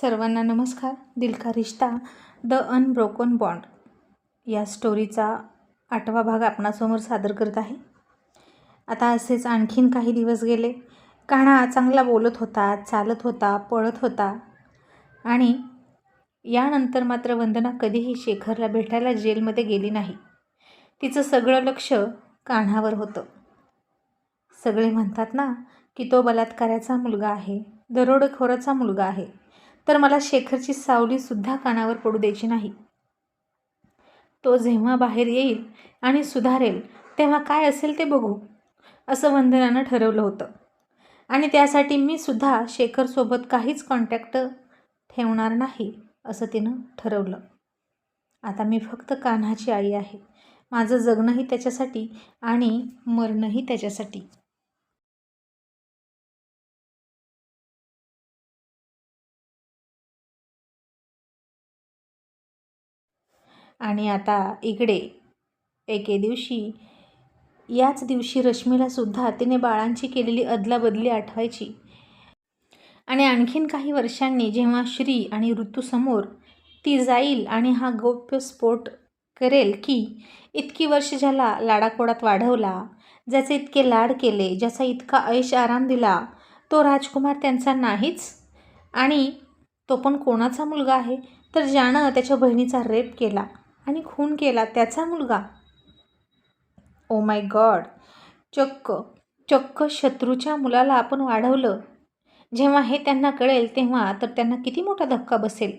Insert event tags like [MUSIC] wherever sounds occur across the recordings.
सर्वांना नमस्कार. Dil Ka Rishta the unbroken bond या स्टोरीचा आठवा भाग आपणासमोर सादर करत आहे. आता असेच आणखीन काही दिवस गेले. कान्हा चांगला बोलत होता चालत होता पळत होता आणि यानंतर मात्र वंदना कधीही शेखरला भेटायला जेलमध्ये गेली नाही. तिचं सगळं लक्ष कान्हावर होतं. सगळे म्हणतात ना की तो बलात्काराचा मुलगा आहे दरोडेखोराचा मुलगा आहे. तर मला शेखरची सावलीसुद्धा कानावर पडू द्यायची नाही. तो जेव्हा बाहेर येईल आणि सुधारेल तेव्हा काय असेल ते बघू असं वंदनानं ठरवलं होतं. आणि त्यासाठी मी सुद्धा शेखरसोबत काहीच कॉन्टॅक्ट ठेवणार नाही असं तिनं ठरवलं. आता मी फक्त कान्हाची आई आहे. माझं जगणंही त्याच्यासाठी आणि मरणंही त्याच्यासाठी. आणि आता इकडे एके दिवशी याच दिवशी रश्मीलासुद्धा तिने बाळांची केलेली अदलाबदली आठवायची. आणि आणखीन काही वर्षांनी जेव्हा श्री आणि ऋतूसमोर ती जाईल आणि हा गौप्य स्फोट करेल की इतकी वर्ष ज्याला लाडाकोडात वाढवला ज्याचे इतके लाड केले ज्याचा इतका ऐश आराम दिला तो राजकुमार त्यांचा नाहीच? आणि तो पण कोणाचा मुलगा आहे? तर ज्यानं त्याच्या बहिणीचा रेप केला. आणि खून केला त्याचा मुलगा. ओ माय गॉड चक्क चक्क शत्रूच्या मुलाला आपण वाढवलं. जेव्हा हे त्यांना कळेल तेव्हा तर त्यांना किती मोठा धक्का बसेल.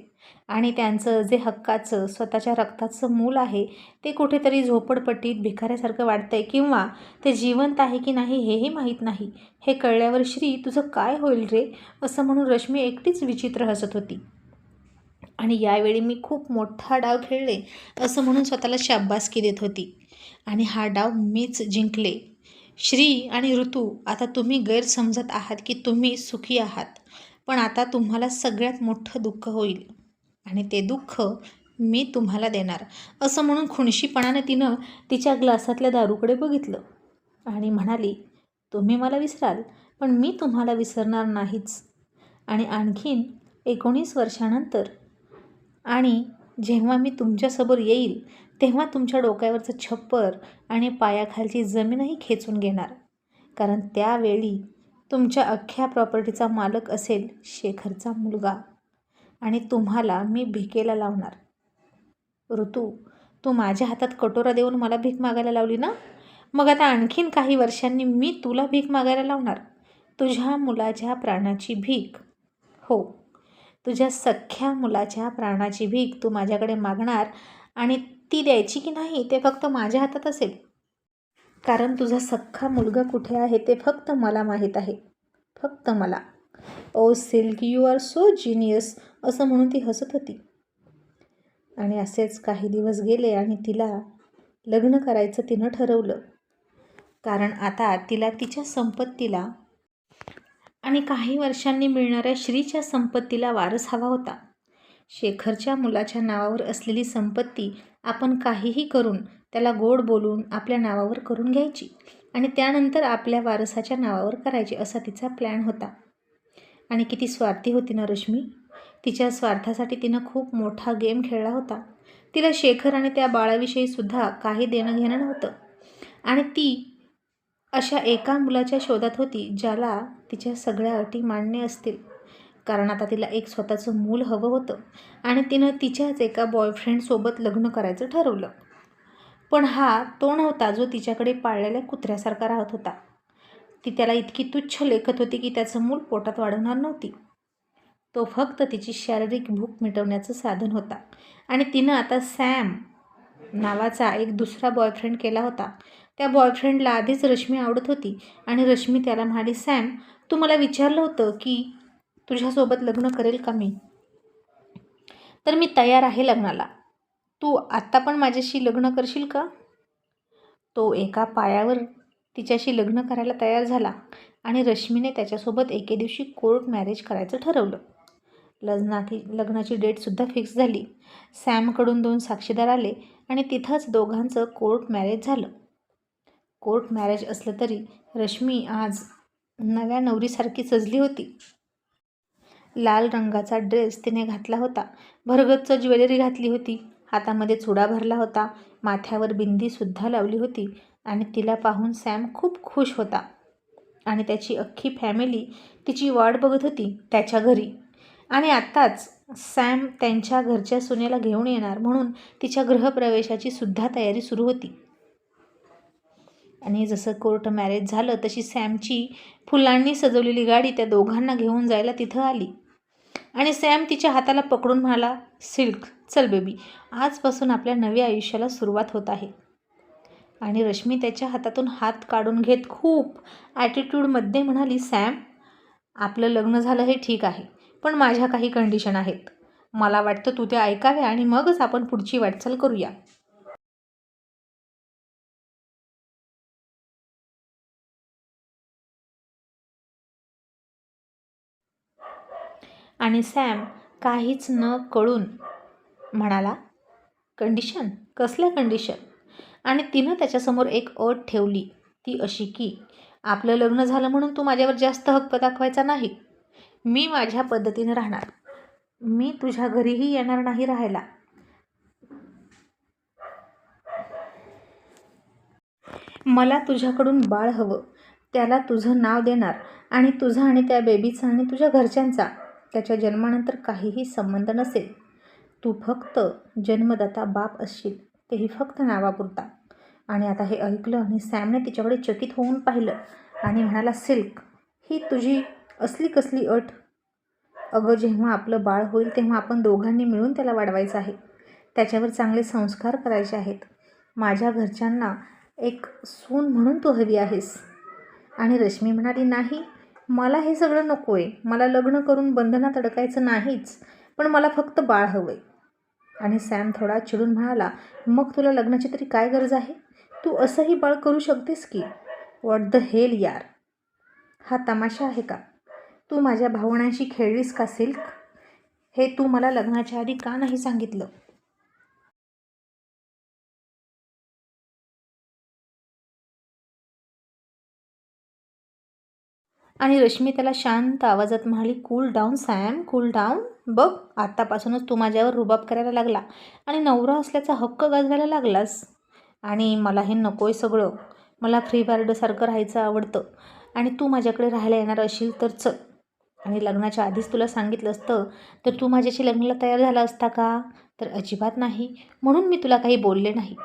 आणि त्यांचं जे हक्काचं स्वतःच्या रक्ताचं मूल आहे ते कुठेतरी झोपडपट्टीत भिकाऱ्यासारखं वाटतंय किंवा ते जिवंत आहे की नाही हेही माहीत नाही. हे कळल्यावर श्री तुझं काय होईल रे? असं म्हणून रश्मी एकटीच विचित्र हसत होती. आणि यावेळी मी खूप मोठा डाव खेळले असं म्हणून स्वतःला शाब्बासकी देत होती. आणि हा डाव मीच जिंकले. श्री आणि ऋतू आता तुम्ही गैरसमजत आहात की तुम्ही सुखी आहात पण आता तुम्हाला सगळ्यात मोठं दुःख होईल. आणि ते दुःख मी तुम्हाला देणार असं म्हणून खुणशीपणाने तिनं तिच्या ग्लासातल्या दारूकडे बघितलं. आणि म्हणाली तुम्ही मला विसराल पण मी तुम्हाला विसरणार नाहीच. आणि आणखीन एकोणीस वर्षानंतर आणि जेव्हा मी तुमच्यासमोर येईल तेव्हा तुमच्या डोक्यावरचं छप्पर आणि पायाखालची जमीनही खेचून घेणार. कारण त्यावेळी तुमच्या अख्ख्या प्रॉपर्टीचा मालक असेल शेखरचा मुलगा. आणि तुम्हाला मी भिकेला लावणार. ऋतू तू माझ्या हातात कटोरा देऊन मला भीक मागायला लावली ना? मग आता आणखीन काही वर्षांनी मी तुला भीक मागायला लावणार. तुझ्या मुलाच्या प्राणाची भीक. हो तुझ्या सख्ख्या मुलाच्या प्राणाची भीक तू माझ्याकडे मागणार आणि ती द्यायची की नाही ते फक्त माझ्या हातात असेल. कारण तुझा सख्खा मुलगा कुठे आहे ते फक्त मला माहीत आहे. फक्त मला. ओ silk you are so genius असं म्हणून ती हसत होती. आणि असेच काही दिवस गेले आणि तिला लग्न करायचं तिनं ठरवलं. कारण आता तिला तिच्या संपत्तीला आणि काही वर्षांनी मिळणाऱ्या श्रीच्या संपत्तीला वारस हवा होता. शेखरच्या मुलाच्या नावावर असलेली संपत्ती आपण काहीही करून त्याला गोड बोलून आपल्या नावावर करून घ्यायची आणि त्यानंतर आपल्या वारसाच्या नावावर करायची असा तिचा प्लॅन होता. आणि किती स्वार्थी होती ना रश्मी. तिच्या स्वार्थासाठी तिनं खूप मोठा गेम खेळला होता. तिला शेखर आणि त्या बाळाविषयीसुद्धा काही देणं घेणं नव्हतं. आणि ती अशा एका मुलाच्या शोधात होती ज्याला तिच्या सगळ्या अटी मान्य असतील. कारण आता तिला एक स्वतःचं मूल हवं होतं आणि तिनं तिच्याच एका बॉयफ्रेंडसोबत लग्न करायचं ठरवलं. पण हा तो नव्हता जो तिच्याकडे पाळलेल्या कुत्र्यासारखा राहत होता. ती त्याला इतकी तुच्छ लेखत होती की त्याचं मूल पोटात वाढवणार नव्हती. तो फक्त तिची शारीरिक भूक मिटवण्याचं साधन होता. आणि तिनं आता सॅम नावाचा एक दुसरा बॉयफ्रेंड केला होता. त्या बॉयफ्रेंडला आधीच रश्मी आवडत होती आणि रश्मी त्याला म्हणाली सॅम तू मला विचारलं होतं की तुझ्यासोबत लग्न करेल का मी? तर मी तयार आहे लग्नाला. तू आत्ता पण माझ्याशी लग्न करशील का? तो एका पायावर तिच्याशी लग्न करायला तयार झाला आणि रश्मीने त्याच्यासोबत एके दिवशी कोर्ट मॅरेज करायचं ठरवलं. लग्नाची लग्नाची डेटसुद्धा फिक्स झाली. सॅमकडून दोन साक्षीदार आले आणि तिथंच दोघांचं कोर्ट मॅरेज झालं. कोर्ट मॅरेज असलं तरी रश्मी आज नव्या नवरीसारखी सजली होती. लाल रंगाचा ड्रेस तिने घातला होता. भरगच्च ज्वेलरी घातली होती. हातामध्ये चुडा भरला होता. माथ्यावर बिंदीसुद्धा लावली होती आणि तिला पाहून सॅम खूप खुश होता. आणि त्याची अख्खी फॅमिली तिची वाट बघत होती त्याच्या घरी. आणि आत्ताच सॅम त्यांच्या घरच्या सुनेला घेऊन येणार म्हणून तिच्या गृहप्रवेशाची सुद्धा तयारी सुरू होती. आणि जसं कोर्ट मॅरेज झालं तशी सॅमची फुलांनी सजवलेली गाडी त्या दोघांना घेऊन जायला तिथं आली. आणि सॅम तिच्या हाताला पकडून म्हणाला सिल्क चल बेबी आजपासून आपल्या नव्या आयुष्याला सुरुवात होत आहे. आणि रश्मी त्याच्या हातातून हात काढून घेत खूप ॲटिट्यूडमध्ये म्हणाली सॅम आपलं लग्न झालं हे ठीक आहे पण माझ्या काही कंडिशन आहेत. मला वाटतं तू ते ऐकावे आणि मगच आपण पुढची वाटचाल करूया. आणि सॅम काहीच न कळून म्हणाला कंडिशन? कसल्या कंडिशन? आणि तिनं त्याच्यासमोर एक अट ठेवली. ती अशी की आपलं लग्न झालं म्हणून तू माझ्यावर जास्त हक्क दाखवायचा नाही. मी माझ्या पद्धतीने राहणार. मी तुझ्या घरीही येणार नाही राहायला. मला तुझ्याकडून बाळ हवं. त्याला तुझं नाव देणार आणि तुझं आणि त्या बेबीचा आणि तुझ्या घरच्यांचा. त्याच्या जन्मानंतर काहीही संबंध नसेल. तू फक्त जन्मदाता बाप असशील तेही फक्त नावापुरता. आणि आता हे ऐकलं आणि सॅमने तिच्याकडे चकित होऊन पाहिलं आणि म्हणाला सिल्क ही तुझी असली कसली अट? अगं जेव्हा आपलं बाळ होईल तेव्हा आपण दोघांनी मिळून त्याला वाढवायचं आहे. त्याच्यावर चांगले संस्कार करायचे आहेत. माझ्या घरच्यांना एक सून म्हणून तू हवी आहेस. आणि रश्मी म्हणाली नाही मला हे सगळं नको आहे मला लग्न करून बंधनात अडकायचं नाहीच पण मला फक्त बाळ हवं आहे आणि सॅम थोडा चिडून म्हणाला मग तुला लग्नाची तरी काय गरज आहे? तू असंही बाळ करू शकतेस की? वॉट द हेल यार? हा तमाशा आहे का? तू माझ्या भावनांशी खेळलीस का सिल्क? हे तू मला लग्नाच्या आधी का नाही सांगितलं? आणि रश्मी त्याला शांत आवाजात म्हणाली cool down Sam cool down बघ आत्तापासूनच तू माझ्यावर रुबाब करायला लागला आणि नवरा असल्याचा हक्क गाजवायला लागलास. आणि मला हे नको आहे सगळं. मला फ्री बार्डसारखं राहायचं आवडतं. आणि तू माझ्याकडे राहायला येणार असेल तर चल. आणि लग्नाच्या आधीच तुला सांगितलं असतं तर तू माझ्याशी लग्नाला तयार झाला असता का? तर अजिबात नाही. म्हणून मी तुला काही बोलले नाही.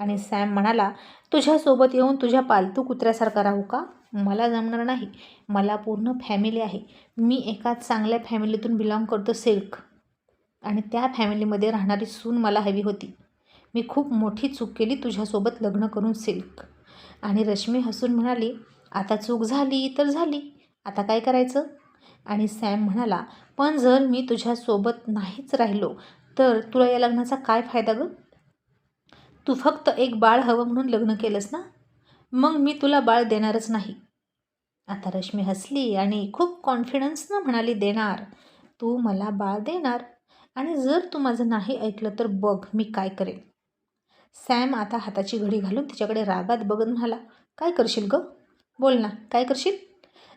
आणि सॅम म्हणाला तुझ्यासोबत येऊन तुझ्या पालतू कुत्र्यासारखा राहू का? मला जमणार नाही. मला पूर्ण फॅमिली आहे. मी एका चांगल्या फॅमिलीतून बिलॉंग करतो सिल्क. आणि त्या फॅमिलीमध्ये राहणारी सून मला हवी होती. मी खूप मोठी चूक केली तुझ्यासोबत लग्न करून सिल्क. आणि रश्मी हसून म्हणाली आता चूक झाली तर झाली. आता काय करायचं? आणि सॅम म्हणाला पण जर मी तुझ्यासोबत नाहीच राहिलो तर तुला या लग्नाचा काय फायदा गं? तू फक्त एक बाळ हवं म्हणून लग्न केलंस ना? मग मी तुला बाळ देणारच नाही. आता रश्मी हसली आणि खूप कॉन्फिडन्सनं म्हणाली देणार. तू मला बाळ देणार आणि जर तू माझं नाही ऐकलं तर बघ मी काय करेन. सॅम आता हाताची घडी घालून तिच्याकडे रागात बघत म्हणाला काय करशील गं? बोल ना काय करशील?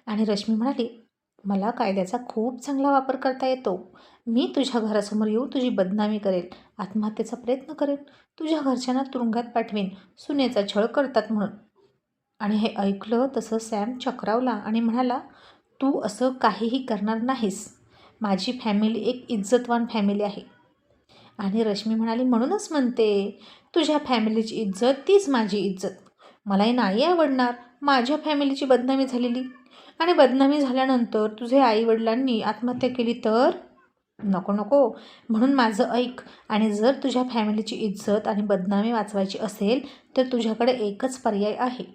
आणि रश्मी म्हणाली मला कायद्याचा खूप चांगला वापर करता येतो. मी तुझ्या घरासमोर येऊन तुझी बदनामी करेल आत्महत्येचा प्रयत्न करेन तुझ्या घरच्यांना तुरुंगात पाठवेन सुनेचा छळ करतात म्हणून. आणि हे ऐकलं तसं सॅम चक्रावला आणि म्हणाला तू असं काहीही करणार नाहीस. माझी फॅमिली एक इज्जतवान फॅमिली आहे. आणि रश्मी म्हणाली म्हणूनच म्हणते तुझ्या फॅमिलीची इज्जत तीच माझी इज्जत. मलाही नाही आवडणार माझ्या फॅमिलीची बदनामी झालेली. आणि बदनामी झाल्यानंतर तुझे आईवडिलांनी आत्महत्या केली तर? नको नको. म्हणून माझं ऐक. आणि जर तुझ्या फॅमिलीची इज्जत आणि बदनामी वाचवायची असेल तर तुझ्याकडे एकच पर्याय आहे.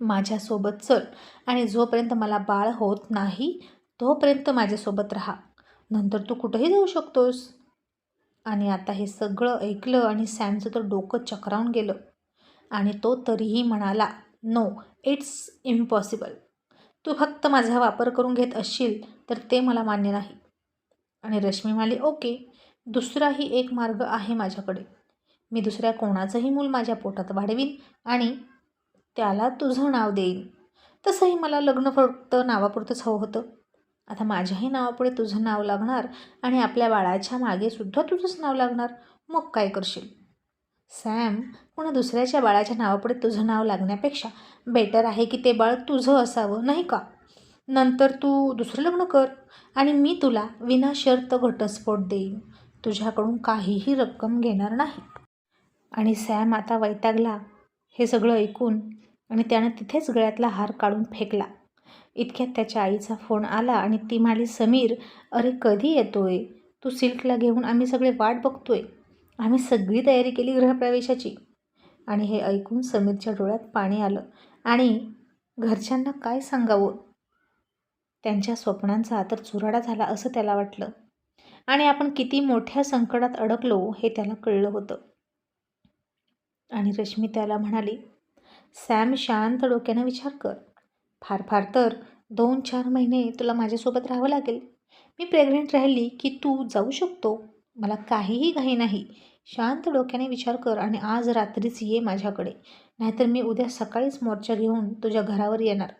माझ्यासोबत चल. आणि जोपर्यंत मला बाळ होत नाही तोपर्यंत माझ्यासोबत राहा. नंतर तू कुठेही जाऊ शकतोस. आणि आता हे सगळं ऐकलं आणि सॅमचं तर डोकं चक्रावून गेलं. आणि तो तरीही म्हणाला नो इट्स इम्पॉसिबल. तू फक्त माझा वापर करून घेत असशील तर ते मला मान्य नाही. आणि रश्मी म्हणाली ओके दुसराही एक मार्ग आहे माझ्याकडे. मी दुसऱ्या कोणाचंही मूल माझ्या पोटात वाढवीन आणि त्याला तुझं नाव देईन. तसंही मला लग्न फक्त नावापुरतंच हवं होतं. आता माझ्याही नावापुढे तुझं नाव लागणार आणि आपल्या बाळाच्या मागेसुद्धा तुझंच नाव लागणार. मग काय करशील? सॅम पुन्हा दुसऱ्याच्या बाळाच्या नावापुढे तुझं नाव लागण्यापेक्षा बेटर आहे की ते बाळ तुझं असावं नाही का? नंतर तू दुसरं लग्न कर आणि मी तुला विनाशर्त घटस्फोट देईन. तुझ्याकडून काहीही रक्कम घेणार नाही. आणि सॅम आता वैतागला. हे सगळं ऐकून आणि त्यानं तिथेच गळ्यातला हार काढून फेकला. इतक्यात त्याच्या आईचा फोन आला आणि ती म्हणाली समीर अरे कधी येतोय? तू सिल्कला घेऊन आम्ही सगळे वाट बघतोय. आम्ही सगळी तयारी केली गृहप्रवेशाची. आणि हे ऐकून समीरच्या डोळ्यात पाणी आलं. आणि घरच्यांना काय सांगावं? त्यांच्या स्वप्नांचा तर चुराडा झाला असं त्याला वाटलं. आणि आपण किती मोठ्या संकटात अडकलो हे त्याला कळलं होतं. आणि रश्मी त्याला म्हणाली सॅम शांत डोक्यानं विचार कर. फार फार तर दोन चार महिने तुला माझ्यासोबत राहावं लागेल. मी प्रेग्नेंट राहिली की तू जाऊ शकतो. मला काहीही घाई नाही. शांत डोक्याने विचार कर आणि आज रात्रीच ये माझ्याकडे. नाहीतर मी उद्या सकाळीच मोर्चा घेऊन तुझ्या घरावर येणार.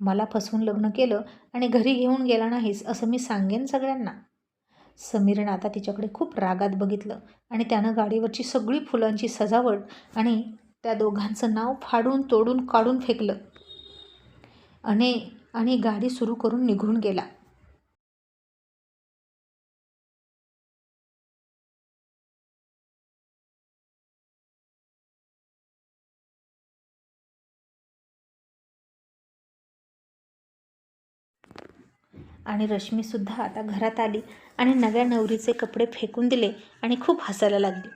मला फसवून लग्न केलं आणि घरी घेऊन गेला नाहीस असं मी सांगेन सगळ्यांना. समीरनं आता तिच्याकडे खूप रागात बघितलं आणि त्यानं गाडीवरची सगळी फुलांची सजावट आणि त्या दोघांचं नाव फाडून तोडून काढून फेकलं. आणि आणि गाडी सुरू करून निघून गेला. आणि रश्मीसुद्धा आता घरात आली आणि नव्या नवरीचे कपडे फेकून दिले आणि खूप हसायला लागली.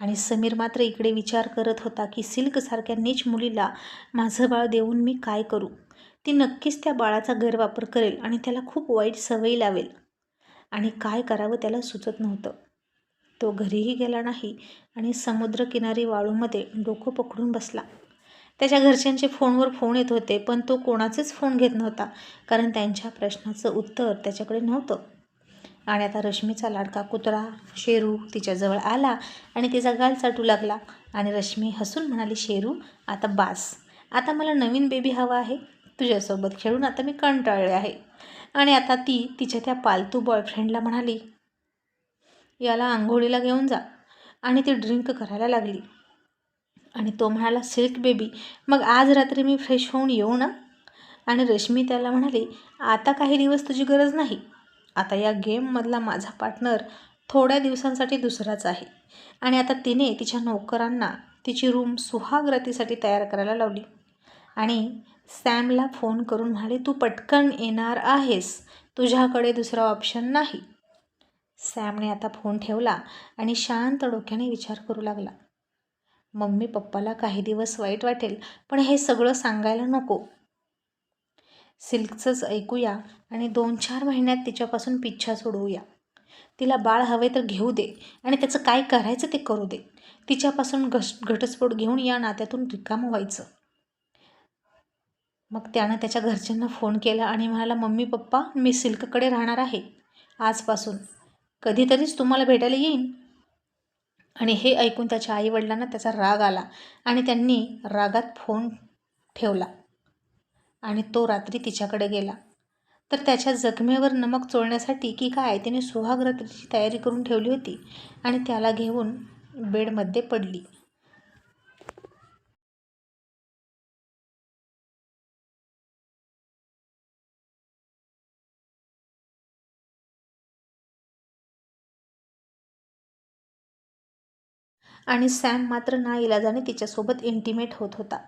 आणि समीर मात्र इकडे विचार करत होता की सिल्कसारख्या नीच मुलीला माझं बाळ देऊन मी काय करू? ती नक्कीच त्या बाळाचा गैरवापर करेल आणि त्याला खूप वाईट सवयी लावेल. आणि काय करावं त्याला सुचत नव्हतं. तो घरीही गेला नाही आणि समुद्रकिनारी वाळूमध्ये डोकं पकडून बसला. त्याच्या घरच्यांचे फोनवर फोन येत होते पण तो कोणाचेच फोन घेत नव्हता कारण त्यांच्या प्रश्नाचं उत्तर त्याच्याकडे नव्हतं. आणि आता रश्मीचा लाडका कुत्रा शेरू तिच्याजवळ आला आणि तिचा गाल चाटू लागला. आणि रश्मी हसून म्हणाली शेरू आता बास. आता मला नवीन बेबी हवा आहे. तुझ्यासोबत खेळून आता मी कंटाळले आहे. आणि आता ती तिच्या त्या पालतू बॉयफ्रेंडला म्हणाली याला आंघोळीला घेऊन जा. आणि ती ड्रिंक करायला लागली. आणि तो म्हणाला सिल्क बेबी मग आज रात्री मी फ्रेश होऊन येऊ ना? आणि रश्मी त्याला म्हणाली आता काही दिवस तुझी गरज नाही. आता या गेममधला माझा पार्टनर थोड्या दिवसांसाठी दुसराच आहे. आणि आता तिने तिच्या नोकरांना तिची रूम सुहागरतीसाठी तयार करायला लावली. आणि सॅमला फोन करून म्हणाले तू पटकन येणार आहेस. तुझ्याकडे दुसरा ऑप्शन नाही. सॅमने आता फोन ठेवला आणि शांत डोक्याने विचार करू लागला. मम्मी पप्पाला काही दिवस वाईट वाटेल पण हे सगळं सांगायला नको. सिल्कचंच ऐकूया आणि दोन चार महिन्यात तिच्यापासून पिच्छा सोडवूया. तिला बाळ हवे तर घेऊ दे आणि त्याचं काय करायचं ते करू दे. तिच्यापासून घस घटस्फोट घेऊन या नात्यातून रिकाम व्हायचं. मग त्यानं त्याच्या घरच्यांना फोन केला आणि म्हणाला मम्मी पप्पा मी सिल्ककडे राहणार आहे. आजपासून. कधीतरीच तुम्हाला भेटायला येईन. आणि हे ऐकून त्याच्या आईवडिलांना त्याचा राग आला आणि त्यांनी रागात फोन ठेवला. आणि तो रात्री तिच्याकडे गेला. तर त्याच्या जखमेवर नमक चोळण्यासाठी की काय तिने सुहागरात्रीची तयारी करून ठेवली होती आणि त्याला घेऊन बेडमध्ये पडली. आणि सॅम मात्र ना इलाजाने तिच्यासोबत इंटिमेट होत होता.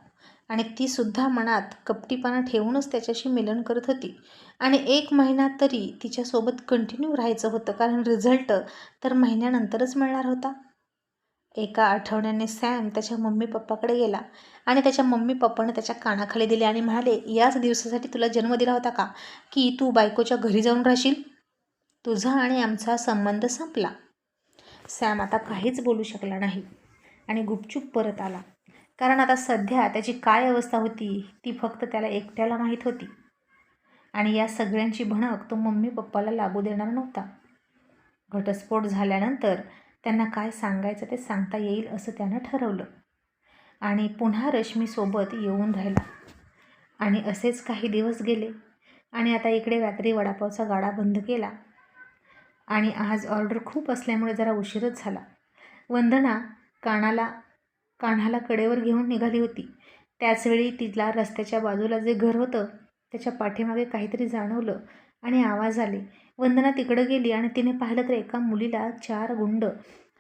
आणि तीसुद्धा मनात कपटीपणा ठेवूनच त्याच्याशी मिलन करत होती. आणि एक महिना तरी तिच्यासोबत कंटिन्यू राहायचं होतं कारण रिझल्ट तर महिन्यानंतरच मिळणार होता. एका आठवड्याने सॅम त्याच्या मम्मी पप्पाकडे गेला आणि त्याच्या मम्मी पप्पानं त्याच्या कानाखाली दिले आणि म्हणाले याच दिवसासाठी तुला जन्म दिला होता का? की तू बायकोच्या घरी जाऊन राहशील? तुझा आणि आमचा संबंध संपला. सॅम आता काहीच बोलू शकला नाही. आणि गुपचूप परत आला. कारण आता सध्या त्याची काय अवस्था होती ती फक्त त्याला एकट्याला माहीत होती. आणि या सगळ्यांची भणक तो मम्मी पप्पाला लागू देणार नव्हता. घटस्फोट झाल्यानंतर त्यांना काय सांगायचं ते सांगता येईल असं त्यानं ठरवलं. आणि पुन्हा रश्मीसोबत येऊन राहिला. आणि असेच काही दिवस गेले. आणि आता इकडे रात्री वडापावचा गाडा बंद केला. आणि आज ऑर्डर खूप असल्यामुळे जरा उशीरच झाला. वंदना कानाला कान्हाला कडेवर घेऊन निघाली होती. त्याचवेळी तिला रस्त्याच्या बाजूला जे घर होतं त्याच्या पाठीमागे काहीतरी जाणवलं आणि आवाज आले. वंदना तिकडं गेली आणि तिने पाहिलं तर एका मुलीला चार गुंड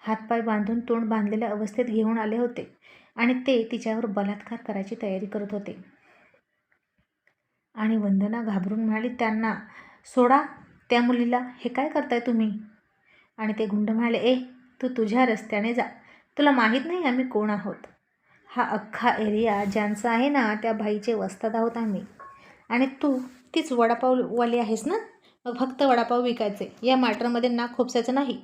हातपाय बांधून तोंड बांधलेल्या अवस्थेत घेऊन आले होते आणि ते तिच्यावर बलात्कार करायची तयारी करत होते. आणि वंदना घाबरून म्हणाली त्यांना सोडा त्या मुलीला हे काय करताय तुम्ही? आणि ते गुंड म्हणाले ए तू तुझ्या रस्त्याने जा. तुला माहीत नाही आम्ही कोण आहोत. हा अख्खा एरिया ज्यांचा आहे ना त्या बाईचे वस्तात आहोत आम्ही. आणि तू तीच वडापाववाली आहेस ना? मग फक्त वडापाव विकायचे. या मॅटरमध्ये नाक खोपसायचं नाही.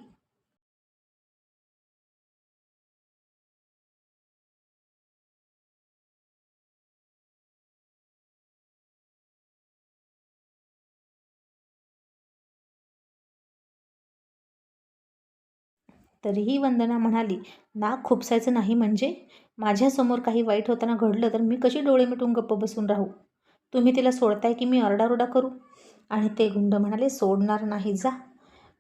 तरीही वंदना म्हणाली नाक खुपसायचं नाही म्हणजे? माझ्यासमोर काही वाईट होताना घडलं तर मी कशी डोळे मिटून गप्प बसून राहू? तुम्ही तिला सोडताय की मी आरडाओरडा करू? आणि ते गुंड म्हणाले सोडणार नाही जा.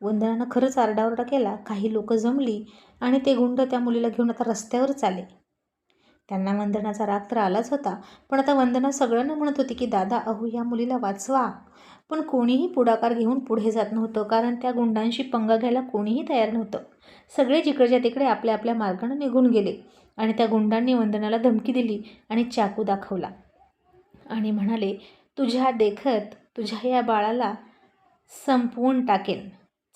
वंदनानं खरंच आरडाओरडा केला काही लोक जमली आणि ते गुंड त्या मुलीला घेऊन आता रस्त्यावरच आले त्यांना वंदनाचा राग तर आलाच होता पण आता वंदना सगळ्यांना म्हणत होती की दादा अहो या मुलीला वाचवा. पण कोणीही पुढाकार घेऊन पुढे जात नव्हतं कारण त्या गुंडांशी पंगा घ्यायला कोणीही तयार नव्हतं. सगळे जिकडच्या तिकडे आपल्या आपल्या मार्गानं निघून गेले आणि त्या गुंडांनी वंदनाला धमकी दिली आणि चाकू दाखवला. आणि म्हणाले तुझ्या देखत तुझ्या या बाळाला संपवून टाकेन.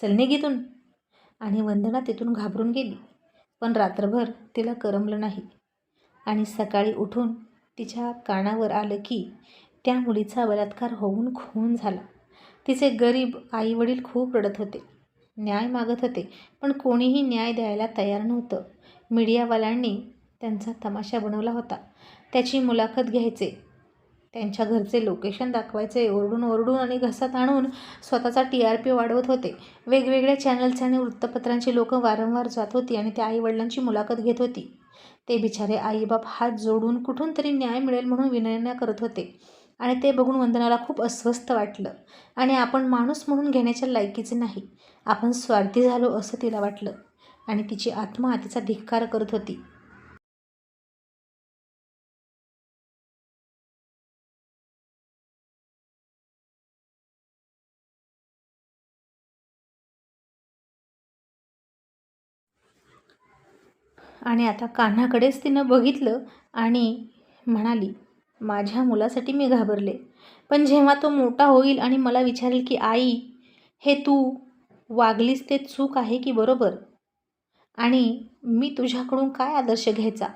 चल निघितून. आणि वंदना तिथून घाबरून गेली. पण रात्रभर तिला करमलं नाही. आणि सकाळी उठून तिच्या कानावर आलं की त्या मुलीचा बलात्कार होऊन खून झाला. तिचे गरीब आईवडील खूप रडत होते. न्याय मागत होते पण कोणीही न्याय द्यायला तयार नव्हतं. मीडियावाल्यांनी त्यांचा तमाशा बनवला होता. त्याची मुलाखत घ्यायचे. त्यांच्या घरचे लोकेशन दाखवायचे ओरडून ओरडून आणि घसात आणून स्वतःचा टी आर पी वाढवत होते. वेगवेगळ्या चॅनल्स आणि वृत्तपत्रांची लोकं वारंवार जात होती आणि त्या आईवडिलांची मुलाखत घेत होती. ते बिचारे आईबाप हात जोडून कुठून तरी न्याय मिळेल म्हणून विनयना करत होते. आणि ते बघून वंदनाला खूप अस्वस्थ वाटलं. आणि आपण माणूस म्हणून घेण्याच्या लायकीचे नाही. आपण स्वार्थी झालो असं तिला वाटलं. आणि तिची आत्मा तिचा धिक्कार करत होती. आणि आता कान्हाकडेच तिनं बघितलं आणि म्हणाली माझ्या मुलासाठी मी घाबरले. पण जेव्हा तो मोठा होईल आणि मला विचारेल की आई हे तू वागलीस ते चूक आहे की बरोबर? आणि मी तुझ्याकडून काय आदर्श घ्यायचा?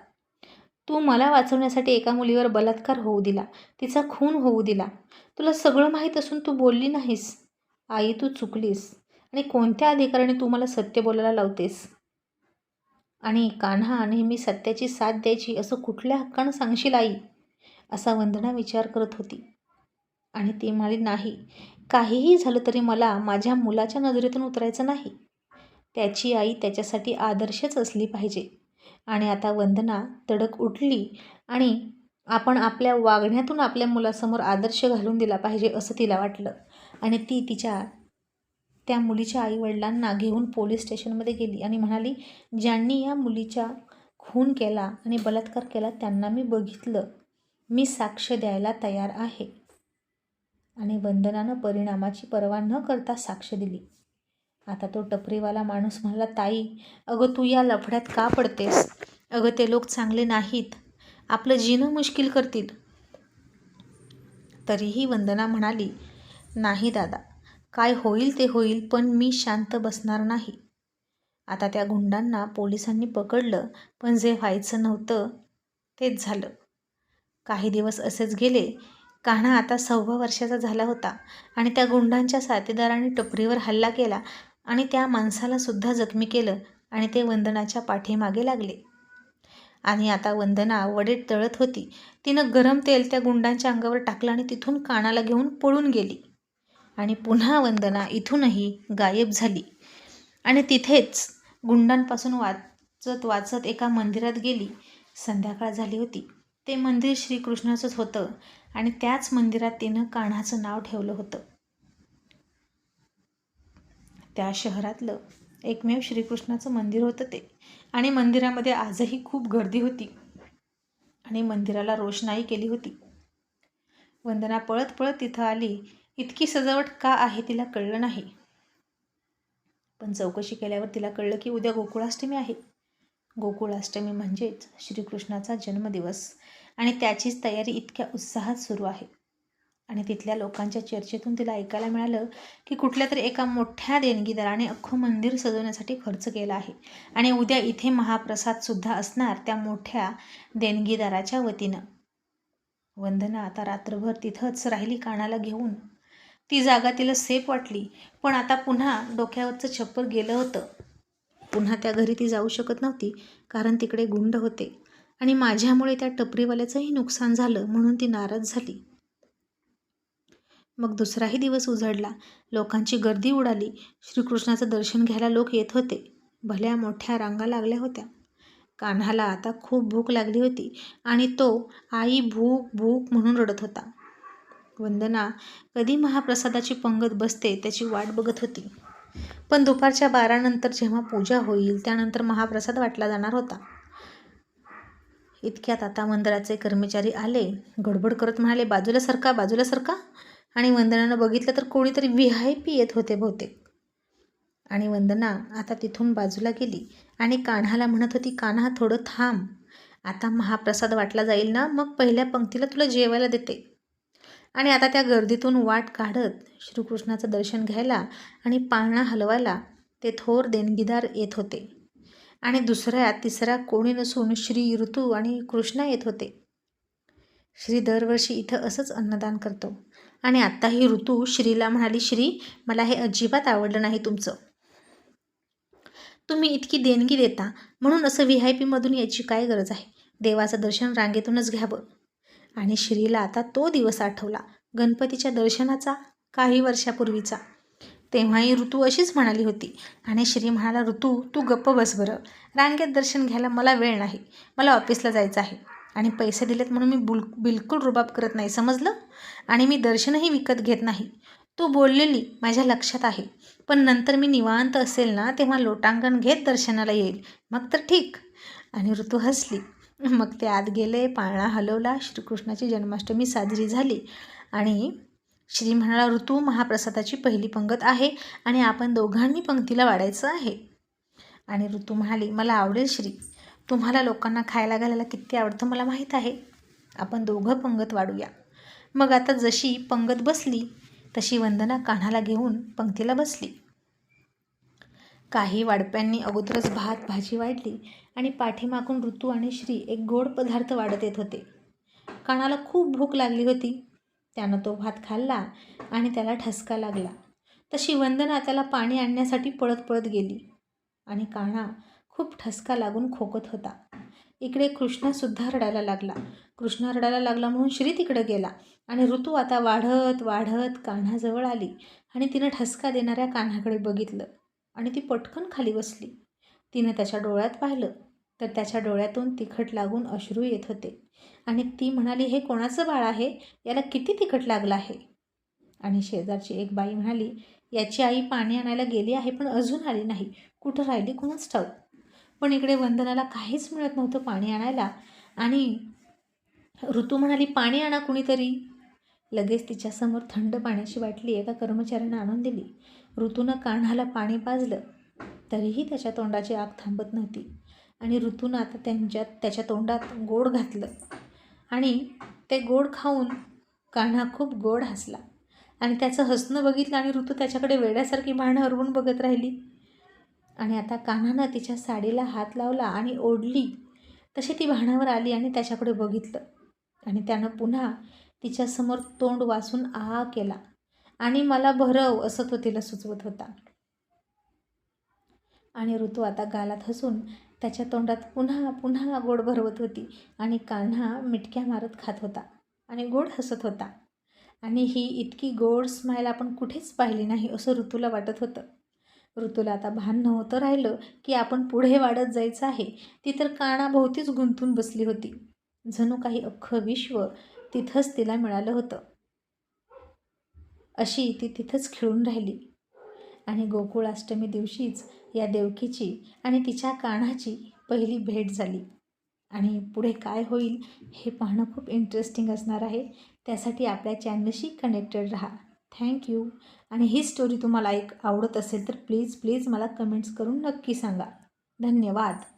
तू मला वाचवण्यासाठी एका मुलीवर बलात्कार होऊ दिला तिचा खून होऊ दिला. तुला सगळं माहीत असून तू बोलली नाहीस. आई तू चुकलीस. आणि कोणत्या अधिकाराने तू मला सत्य बोलायला लावतेस? आणि कान्हा नेहमी सत्याची साथ द्यायची असं कुठल्या हक्कानं सांगशील आई? असा वंदना विचार करत होती. आणि ती म्हणाली नाही काहीही झालं तरी मला माझ्या मुलाच्या नजरेतून उतरायचं नाही. त्याची आई त्याच्यासाठी आदर्शच असली पाहिजे. आणि आता वंदना तडक उठली आणि आपण आपल्या वागण्यातून आपल्या मुलासमोर आदर्श घालून दिला पाहिजे असं तिला वाटलं. आणि ती तिच्या त्या मुलीच्या आईवडिलांना घेऊन पोलीस स्टेशनमध्ये गेली आणि म्हणाली ज्यांनी या मुलीच्या खून केला आणि बलात्कार केला त्यांना मी बघितलं. मी साक्ष द्यायला तयार आहे. आणि वंदनानं परिणामाची पर्वा न करता साक्ष दिली. आता तो टपरीवाला माणूस म्हणाला ताई अगं तू या लफड्यात का पडतेस? अगं ते लोक चांगले नाहीत. आपलं जीणं मुश्किल करतील. तरीही वंदना म्हणाली नाही दादा काय होईल ते होईल पण मी शांत बसणार नाही. आता त्या गुंडांना पोलिसांनी पकडलं पण जे व्हायचं नव्हतं तेच झालं. काही दिवस असेच गेले. कान्हा आता सव्वा वर्षाचा झाला होता आणि त्या गुंडांच्या साथीदारांनी टपरीवर हल्ला केला आणि त्या माणसाला सुद्धा जखमी केलं आणि ते वंदनाच्या पाठीमागे लागले. आणि आता वंदना वडेत तळत होती. तिनं गरम तेल त्या गुंडांच्या अंगावर टाकलं आणि तिथून कानाला घेऊन पळून गेली. आणि पुन्हा वंदना इथूनही गायब झाली. आणि तिथेच गुंडांपासून वाचत वाचत एका मंदिरात गेली. संध्याकाळ झाली होती. ते मंदिर श्रीकृष्णाचंच होतं आणि त्याच मंदिरात तिनं कान्हाचं नाव ठेवलं होतं. त्या शहरातलं एकमेव श्रीकृष्णाचं मंदिर होतं ते. आणि मंदिरामध्ये आजही खूप गर्दी होती. आणि मंदिराला रोषणाई केली होती. वंदना पळत पळत तिथं आली इतकी सजावट का आहे तिला कळलं नाही. पण चौकशी केल्यावर तिला कळलं की उद्या गोकुळाष्टमी आहे. गोकुळाष्टमी म्हणजेच श्रीकृष्णाचा जन्मदिवस. आणि त्याचीच तयारी इतक्या उत्साहात सुरू आहे. आणि तिथल्या लोकांच्या चर्चेतून तिला ऐकायला मिळालं की कुठल्या तरी एका मोठ्या देणगीदाराने अख्खं मंदिर सजवण्यासाठी खर्च केला आहे. आणि उद्या इथे महाप्रसादसुद्धा असणार त्या मोठ्या देणगीदाराच्या वतीनं. वंदना आता रात्रभर तिथंच राहिली कानाला घेऊन. ती जागा तिला सेफ वाटली पण आता पुन्हा डोक्यावरचं छप्पर गेलं होतं. पुन्हा त्या घरी ती जाऊ शकत नव्हती कारण तिकडे गुंड होते आणि माझ्यामुळे त्या टपरीवाल्याचंही नुकसान झालं म्हणून ती नाराज झाली. मग दुसराही दिवस उजडला लोकांची गर्दी उडाली. श्रीकृष्णाचं दर्शन घ्यायला लोक येत होते. भल्या मोठ्या रांगा लागल्या होत्या. कान्हाला आता खूप भूक लागली होती आणि तो आई भूक भूक म्हणून रडत होता. वंदना कधी महाप्रसादाची पंगत बसते त्याची वाट बघत होती. पण दुपारच्या बारानंतर जेव्हा पूजा होईल त्यानंतर महाप्रसाद वाटला जाणार होता. इतक्यात आता मंदिराचे कर्मचारी आले गडबड करत म्हणाले बाजूला सरका बाजूला सरका. आणि वंदनानं बघितलं तर कोणीतरी व्ही आय पी येत होते बहुतेक. आणि वंदना आता तिथून बाजूला गेली आणि कान्हाला म्हणत होती कान्हा थोडं थांब. आता महाप्रसाद वाटला जाईल ना मग पहिल्या पंक्तीला तुला जेवायला देते. आणि आता त्या गर्दीतून वाट काढत श्रीकृष्णाचं दर्शन घ्यायला आणि पाळणा हलवायला ते थोर देणगीदार येत होते. आणि दुसऱ्या तिसऱ्या कोणी नसून श्री ऋतू आणि कृष्णा येत होते. श्री दरवर्षी इथं असंच अन्नदान करतो. आणि आत्ताही ऋतू श्रीला म्हणाली श्री मला हे अजिबात आवडलं नाही तुमचं. तुम्ही इतकी देणगी देता म्हणून असं व्ही आय पीमधून याची काय गरज आहे? देवाचं दर्शन रांगेतूनच घ्यावं. आणि श्रीला आता तो दिवस आठवला गणपतीच्या दर्शनाचा काही वर्षापूर्वीचा. तेव्हाही ऋतू अशीच म्हणाली होती आणि श्री म्हणाला ऋतू तू गप्प बस बरं. रांगेत दर्शन घ्यायला मला वेळ नाही. मला ऑफिसला जायचं आहे. आणि पैसे दिलेत म्हणून मी बुल बिलकुल रुबाब करत नाही समजलं? आणि मी दर्शनही विकत घेत नाही. तू बोललेली माझ्या लक्षात आहे. पण नंतर मी निवांत असेल ना तेव्हा लोटांगण घेत दर्शनाला येईल. मग तर ठीक. आणि ऋतू हसली. [LAUGHS] मग ते आत गेले पाळणा हलवला श्रीकृष्णाची जन्माष्टमी साजरी झाली आणि श्री म्हणाला ऋतू महाप्रसादाची पहिली पंगत आहे आणि आपण दोघांनी पंक्तीला वाढायचं आहे. आणि ऋतू म्हणाली मला आवडेल श्री. तुम्हाला लोकांना खायला घालायला किती आवडतं मला माहीत आहे. आपण दोघं पंगत वाढूया. मग आता जशी पंगत बसली तशी वंदना कान्हाला घेऊन पंक्तीला बसली. काही वाडप्यांनी अगोदरच भात भाजी वाढली आणि पाठीमागून ऋतू आणि श्री एक गोड पदार्थ वाढत येत होते. कानाला खूप भूक लागली होती. त्यानं तो भात खाल्ला आणि त्याला ठसका लागला. तशी वंदना त्याला पाणी आणण्यासाठी पळत पळत गेली आणि काना खूप ठसका लागून खोकत होता. इकडे कृष्णासुद्धा रडायला लागला. कृष्णा रडायला लागला म्हणून श्री तिकडे गेला आणि ऋतू आता वाढत वाढत कान्हाजवळ आली आणि तिनं ठसका देणाऱ्या कान्हाकडे बघितलं. आणि ती पटकन खाली बसली. तिनं त्याच्या डोळ्यात पाहिलं तर त्याच्या डोळ्यातून तिखट लागून अश्रू येत होते. आणि ती म्हणाली हे कोणाचं बाळ आहे? याला किती तिखट लागलं आहे? आणि शेजारची एक बाई म्हणाली याची आई पाणी आणायला गेली आहे पण अजून आली नाही. कुठं राहिली कोणाच ठाऊक. पण इकडे वंदनाला काहीच मिळत नव्हतं पाणी आणायला. आणि ऋतू म्हणाली पाणी आणा कुणीतरी. लगेच तिच्यासमोर थंड पाण्याची बाटली एका कर्मचाऱ्यानं आणून दिली. ऋतूनं कान्हाला पाणी पाजलं तरीही त्याच्या तोंडाची आग थांबत नव्हती. आणि ऋतूनं आता त्यांच्यात त्याच्या तोंडात गोड घातलं. आणि ते गोड खाऊन कान्हा खूप गोड हसला. आणि त्याचं हसणं बघितलं आणि ऋतू त्याच्याकडे वेड्यासारखी भाणं हरवून बघत राहिली. आणि आता कान्हानं तिच्या साडीला हात लावला आणि ओढली. तशी ती भाणावर आली आणि त्याच्याकडे बघितलं. आणि त्यानं पुन्हा तिच्यासमोर तोंड वासून आ केला आणि मला भरव असं तो तिला सुचवत होता. आणि ऋतू आता गालात हसून त्याच्या तोंडात पुन्हा पुन्हा गोड भरवत होती आणि कान्हा मिटक्या मारत खात होता आणि गोड हसत होता. आणि ही इतकी गोड स्माईल आपण कुठेच पाहिली नाही असं ऋतूला वाटत होतं. ऋतूला आता भान नव्हतं राहिलं की आपण पुढे वाढत जायचं आहे. ती तर कानाभोवतीच गुंतून बसली होती. जणू काही अख्खं विश्व तिथंच तिला मिळालं होतं. अशी ती तिथंच खेळून राहिली. आणि गोकुळाष्टमी दिवशीच या देवकीची आणि तिच्या कान्हाची पहिली भेट झाली. आणि पुढे काय होईल हे पाहणं खूप इंटरेस्टिंग असणार आहे. त्यासाठी आपल्या चॅनलशी कनेक्टेड राहा. थँक्यू आणि ही स्टोरी तुम्हाला एक आवडत असेल तर प्लीज प्लीज मला कमेंट्स करून नक्की सांगा. धन्यवाद.